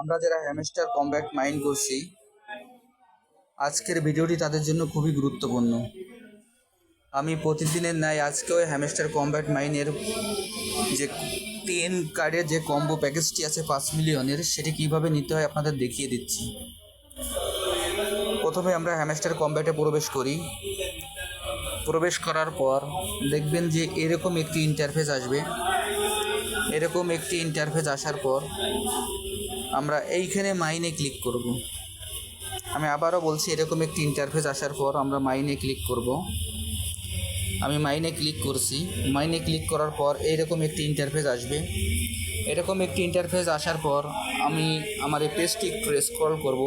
আমরা যারা hamster combat mind করছি, আজকের ভিডিওটি তাদের জন্য খুবই গুরুত্বপূর্ণ। আমি প্রতিদিনের ন্যায় আজকেও হ্যামস্টার কম্ব্যাট মাইনের যে টেন কার্ডের যে কম্বো প্যাকেজটি আছে পাঁচ মিলিয়নের সেটি কীভাবে নিতে হয় আপনাদের দেখিয়ে দিচ্ছি। প্রথমে আমরা হ্যামস্টার কম্ব্যাটে প্রবেশ করি। প্রবেশ করার পর দেখবেন যে এরকম একটি ইন্টারফেস আসবে। এরকম একটি ইন্টারফেস আসার পর আমরা এইখানে মাইনে ক্লিক করব। আমি আবারও বলছি, এরকম একটি ইন্টারফেস আসার পর আমরা মাইনে ক্লিক করব। আমি মাইনে ক্লিক করছি। মাইনে ক্লিক করার পর এইরকম একটি ইন্টারফেস আসবে। এরকম একটি ইন্টারফেস আসার পর আমি আমার এই পেজটি একটু স্ক্রল করব।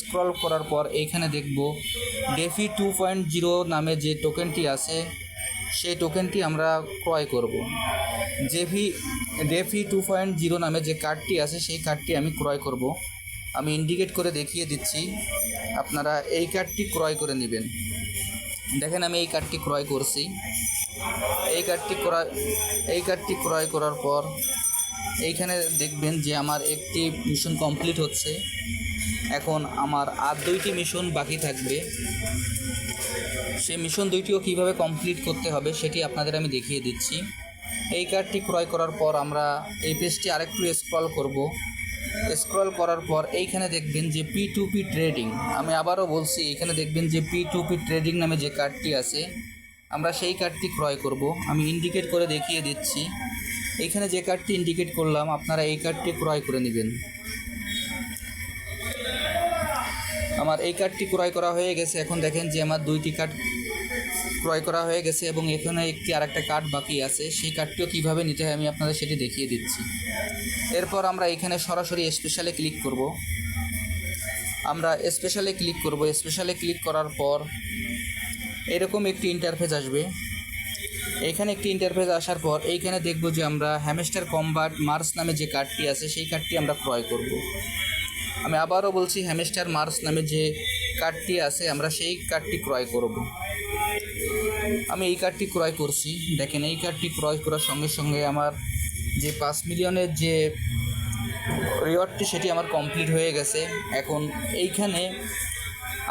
স্ক্রল করার পর এইখানে দেখব ডেফি টু পয়েন্ট জিরো নামে যে টোকেনটি আছে সেই টোকেনটি আমরা ক্রয় করব। JV DeFi two point zero নামে যে কার্ডটি আছে, সেই কার্ডটি আমি ক্রয় করব। আমি ইন্ডিকেট করে দেখিয়ে দিচ্ছি, আপনারা এই কার্ডটি ক্রয় করে নেবেন। দেখেন আমি এই কার্ডটি ক্রয় করছি। এই কার্ডটি ক্রয়, এই কার্ডটি ক্রয় করার পর এইখানে দেখবেন যে আমার একটি মিশন কমপ্লিট হচ্ছে। এখন আমার আর দুইটি মিশন বাকি থাকবে। সেই মিশন দুইটিও কীভাবে কমপ্লিট করতে হবে সেটি আপনাদের আমি দেখিয়ে দিচ্ছি। এই কার্ডটি ক্রয় করার পর আমরা এই পেজটি আরেকটু স্ক্রল করব। স্ক্রল করার পর এইখানে দেখবেন যে পি টু পি ট্রেডিং আমি আবারও বলছি, এখানে দেখবেন যে পি টু পি ট্রেডিং নামে যে কার্ডটি আছে, আমরা সেই কার্ডটি ক্রয় করব। আমি ইন্ডিকেট করে দেখিয়ে দিচ্ছি। এইখানে যে কার্ডটি ইন্ডিকেট করলাম, আপনারা এই কার্ডটি ক্রয় করে নেবেন। আমার এই কার্ডটি ক্রয় করা হয়ে গেছে। এখন দেখেন যে আমার দুইটি কার্ড ক্রয় করা হয়ে গেছে এবং এখানে একটি আরেকটা কার্ড বাকি আছে। সেই কার্ডটিও কীভাবে নিতে হয় আমি আপনাদের সেটি দেখিয়ে দিচ্ছি। এরপর আমরা এখানে সরাসরি স্পেশালে ক্লিক করব। আমরা স্পেশালে ক্লিক করব। স্পেশালে ক্লিক করার পর এরকম একটি ইন্টারফেস আসবে। এখানে একটি ইন্টারফেস আসার পর এইখানে দেখব যে আমরা হ্যামেস্টার কম্বাট মার্স নামে যে কার্ডটি আছে, সেই কার্ডটি আমরা ক্রয় করব। আমি আবারও বলছি হ্যামেস্টার মার্স নামে যে কার্ডটি আছে, আমরা সেই কার্ডটি ক্রয় করব। আমি এই কার্ডটি ক্রয় করছি। দেখেন, এই কার্ডটি ক্রয় করার সঙ্গে সঙ্গে আমার যে পাঁচ মিলিয়নের যে রিওয়ার্ডটি, সেটি আমার কমপ্লিট হয়ে গেছে। এখন এইখানে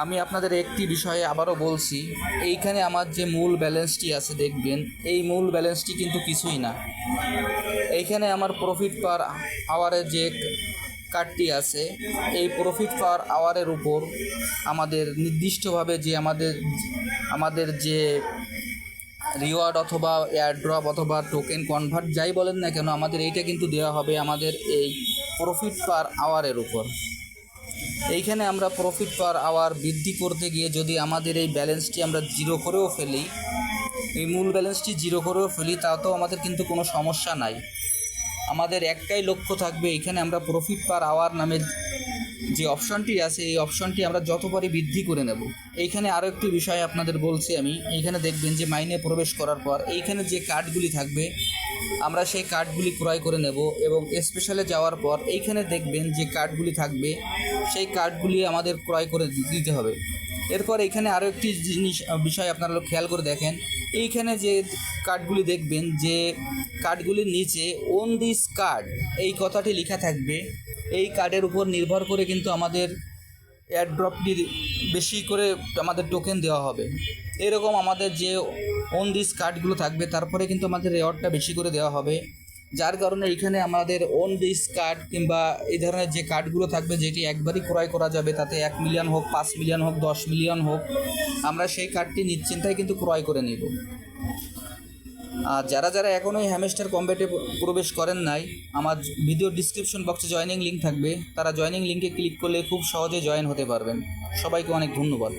আমি আপনাদের একটি বিষয়ে আবারও বলছি, এইখানে আমার যে মূল ব্যালেন্সটি আছে, দেখবেন, এই মূল ব্যালেন্সটি কিন্তু কিছুই না। এইখানে আমার প্রফিট পার আওয়ারের যে কার্ডটি আছে। এই প্রফিট পার আওয়ারের উপর আমাদের নির্দিষ্টভাবে যে আমাদের আমাদের যে রিওয়ার্ড অথবা এয়ারড্রপ অথবা টোকেন কনভার্ট যাই বলেন না কেন, আমাদের এইটা কিন্তু দেওয়া হবে আমাদের এই প্রফিট পার আওয়ারের উপর। এইখানে আমরা প্রফিট পার আওয়ার বৃদ্ধি করতে গিয়ে যদি আমাদের এই ব্যালেন্সটি আমরা জিরো করেও ফেলি, এই মূল ব্যালেন্সটি জিরো করেও ফেলি, তাতেও আমাদের কিন্তু কোনো সমস্যা নাই। আমাদের একটাই লক্ষ্য থাকবে, এখানে আমরা প্রফিট পার আওয়ার নামে যে অপশনটি আছে, এই অপশনটি আমরা যত পারি বৃদ্ধি করে নেব। এইখানে আরও একটি বিষয় আপনাদের বলছি আমি, এইখানে দেখবেন যে মাইনে প্রবেশ করার পর এইখানে যে কার্ডগুলি থাকবে, আমরা সেই কার্ডগুলি ক্রয় করে নেব এবং স্পেশালে যাওয়ার পর এইখানে দেখবেন যে কার্ডগুলি থাকবে, সেই কার্ডগুলি আমাদের ক্রয় করে দিতে হবে। এরপর এখানে আরও একটি জিনিস, বিষয় আপনারা খেয়াল করে দেখেন এইখানে যে কার্ডগুলি দেখবেন, যে কার্ডগুলির নিচে ওন দিস কার্ড এই কথাটি লেখা থাকবে। এই কার্ডের উপর নির্ভর করে কিন্তু আমাদের এয়ারড্রপটির বেশি করে আমাদের টোকেন দেওয়া হবে। এরকম আমাদের যে ওন দিস কার্ডগুলো থাকবে, তারপরে কিন্তু আমাদের রেওয়ার্ডটা বেশি করে দেওয়া হবে। যার কারণে এখানে আমাদের ওন দিস কার্ড কিংবা এই ধরনের যে কার্ডগুলো থাকবে, যেটি একবারই ক্রয় করা যাবে, তাতে এক মিলিয়ন হোক, পাঁচ মিলিয়ন হোক, দশ মিলিয়ন হোক, আমরা সেই কার্ডটি নিশ্চিন্তায় কিন্তু ক্রয় করে নেব। আর যারা যারা এখনও এই হ্যামেস্টার কম্ব্যাটে প্রবেশ করেন নাই, আমার ভিডিও ডিসক্রিপশন বক্সে জয়নিং লিঙ্ক থাকবে। তারা জয়নিং লিঙ্কে ক্লিক করলে খুব সহজে জয়েন হতে পারবেন। সবাইকে অনেক ধন্যবাদ।